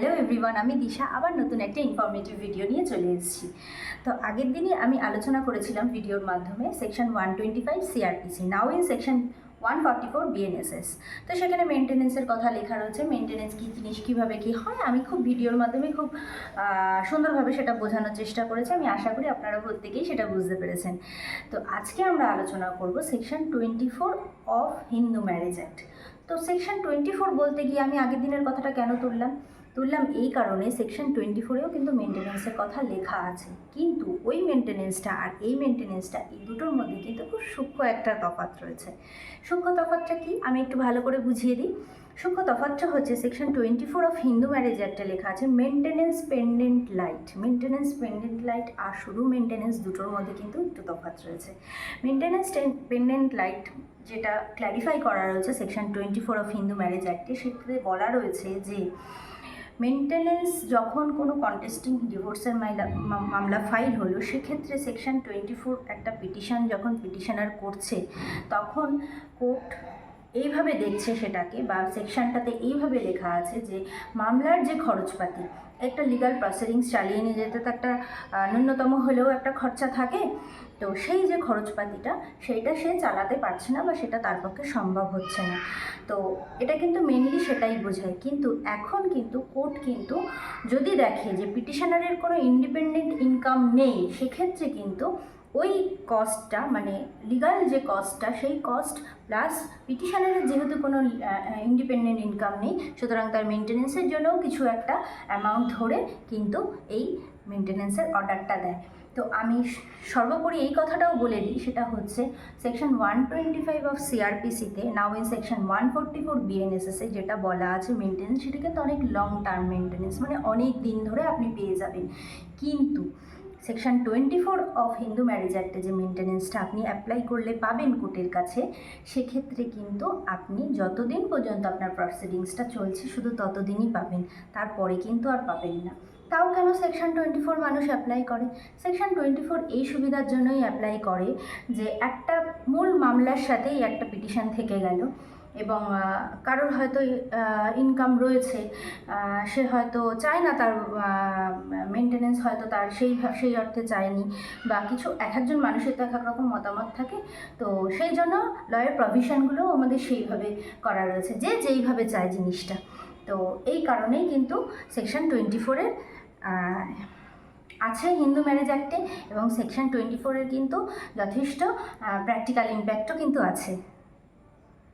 Hello everyone, আমি দিশা, আবার নতুন একটা ইনফরমেটিভ ভিডিও নিয়ে চলে এসেছি। তো আগের দিনই আমি আলোচনা করেছিলাম ভিডিওর মাধ্যমে section one twenty five CrPC now in section one forty four BNSS তো সেখানে মেনটেনেন্সের কথা লেখা রয়েছে মেনটেনেন্স কী জিনিস, কীভাবে কী হয়, আমি খুব ভিডিওর মাধ্যমে খুব সুন্দরভাবে সেটা বোঝানোর চেষ্টা করেছি, আমি আশা করি আপনারা প্রত্যেকেই সেটা বুঝতে পেরেছেন। তো আজকে আমরা আলোচনা করব section twenty four of Hindu Marriage Act তো সেকশন টোয়েন্টি ফোর বলতে গিয়ে আমি আগের দিনের কথাটা কেন তুললাম? তুললাম এই কারণে সেকশন টোয়েন্টি ফোরেও কিন্তু মেনটেনেন্সের কথা লেখা আছে। কিন্তু ওই মেনটেনেন্সটা আর এই মেনটেনেন্সটা এই দুটোর মধ্যে কিন্তু খুব সূক্ষ্ম একটা তফাৎ রয়েছে। সূক্ষ্ম তফাৎটা কি? আমি একটু ভালো করে বুঝিয়ে দিই। সূক্ষ্ম তফাৎটা হচ্ছে section twenty four of Hindu Marriage অ্যাক্টে লেখা আছে maintenance pendente lite maintenance pendente lite আর শুধু মেনটেনেন্স দুটোর মধ্যে কিন্তু একটু তফাৎ রয়েছে। মেনটেনেন্স পেন্ডেন্ট লাইট যেটা ক্ল্যারিফাই করা রয়েছে section twenty four of Hindu Marriage অ্যাক্টে সেক্ষেত্রে বলা রয়েছে যে মেনটেনেন্স যখন কোনো কন্টেস্টিং ডিভোর্সের মামলা ফাইল হলো, সেক্ষেত্রে সেকশন টোয়েন্টি ফোর একটা পিটিশন যখন পিটিশনার করছে, তখন কোর্ট এইভাবে দেখছে সেটাকে বা সেকশনটাতে এইভাবে লেখা আছে যে মামলার যে খরচপাতি, একটা লিগাল প্রসিডিংস চালিয়ে নিয়ে যেতে তো একটা ন্যূনতম হলেও একটা খরচা থাকে। তো সেই যে খরচপাতিটা, সেইটা সে চালাতে পারছে না বা সেটা তার পক্ষে সম্ভব হচ্ছে না। তো এটা কিন্তু মেনলি সেটাই বোঝায়। কিন্তু এখন কিন্তু কোর্ট কিন্তু যদি দেখে যে পিটিশনারের কোনো ইন্ডিপেন্ডেন্ট ইনকাম নেই, সেক্ষেত্রে কিন্তু ওই কস্টটা মানে লিগাল যে কস্টটা সেই কস্ট প্লাস পিটিশনারের যেহেতু কোনো ইন্ডিপেন্ডেন্ট ইনকাম নেই, সুতরাং তার মেনটেনেন্সের জন্যও কিছু একটা অ্যামাউন্ট ধরে কিন্তু এই মেনটেনেন্সের অর্ডারটা দেয়। তো আমি সর্বোপরি এই কথাটাও বলে দিই, সেটা হচ্ছে section one twenty five of সিআরপিসিতে now in section one forty four বিএনএসএসে যেটা বলা আছে মেনটেন্স সেটা কিন্তু অনেক লং টার্ম মেনটেন্স মানে অনেক দিন ধরে আপনি পেয়ে যাবেন। কিন্তু section twenty four of Hindu Marriage অ্যাক্টে যে মেনটেনেন্সটা আপনি অ্যাপ্লাই করলে পাবেন কোর্টের কাছে, সেক্ষেত্রে কিন্তু আপনি যতদিন পর্যন্ত আপনার প্রসিডিংসটা চলছে, শুধু ততদিনই পাবেন। তারপরে কিন্তু আর পাবেন না। তাও কেন সেকশন টোয়েন্টি ফোর মানুষ অ্যাপ্লাই করে? সেকশন টোয়েন্টি ফোর এই সুবিধার জন্যই অ্যাপ্লাই করে যে একটা মূল মামলার সাথেই একটা পিটিশন থেকে গেল। এবং কারোর হয়তো ইনকাম রয়েছে সে হয়তো চায় না তার মেনটেনেন্স হয়তো তার সেই সেই অর্থে চায়নি বা কিছু, এক একজন মানুষের তো এক এক রকম মতামত থাকে। তো সেই জন্য লয়ের প্রভিশনগুলো আমাদের সেইভাবে করা রয়েছে, যে যেইভাবে চায় জিনিসটা। তো এই কারণেই কিন্তু সেকশন টোয়েন্টি ফোরের আছে হিন্দু ম্যারেজ অ্যাক্টে এবং সেকশন টোয়েন্টি ফোরের কিন্তু যথেষ্ট প্র্যাকটিক্যাল ইম্প্যাক্টও কিন্তু আছে।